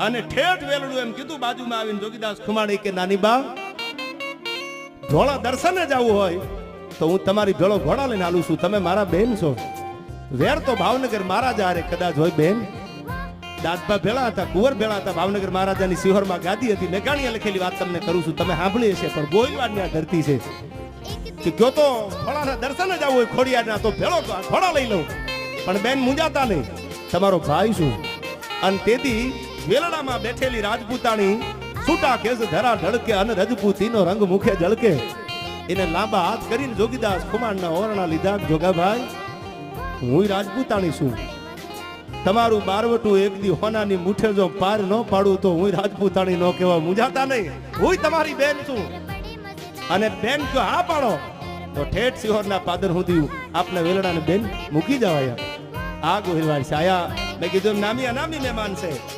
અને ઠેઠ વેલડું એમ કીધું, બાજુમાં આવીને જોગીદાસ ખુમાણી કે, નાની બા ધોળા દર્શને જવું હોય તો હું તમારી ભેળો ઘોડા લઈને આલું છું. તમે મારા બેન છો. વેર તો ભાવનગર મહારાજા અરે કદાચ હોય બેન દાદભા ભેળા હતા, કુંવર ભેળા હતા, ભાવનગર મહારાજાની સિહોરમાં ગાદી હતી મેઘાણીએ લખેલી વાત તમને કરું છું. તમે સાંભળી હશે પણ ગોયલવાડની આ ધરતી છે. કે ગયો તો ઘોડાના જ આવું હોય ખોડિયાના તો ભેળો ઘોડા લઈ લઉં. પણ બેન મુંજાતા નહીં. તમારો ભાઈ છું. અને તેથી વેલડામાં બેઠેલી રાજપૂતાણી છૂટા કેસ ધરા ઢળકે અને રજપૂતીનો રંગ મુખે ઝળકે એને લાંબા હાથ કરીને જોગીદાસ ખુમાણના ઓરણા લીધા. જોગાભાઈ હું રાજપૂતાણી છું. તમારું બારવટું એક દી હોનાની મુઠે જો પાર ન પાડું તો હું રાજપૂતાણી નો કહેવા મુંજાતા નહીં. હું તમારી બેન છું. અને બેન જો હા પાડો. તો ઠેઠ સિહોરના પાદર સુધી આપને વેલડાને બેન મૂકી જવાય. આ ગોહિલવાડ છે. આયા, મેં કીધું નામી અનામી મહેમાન છે.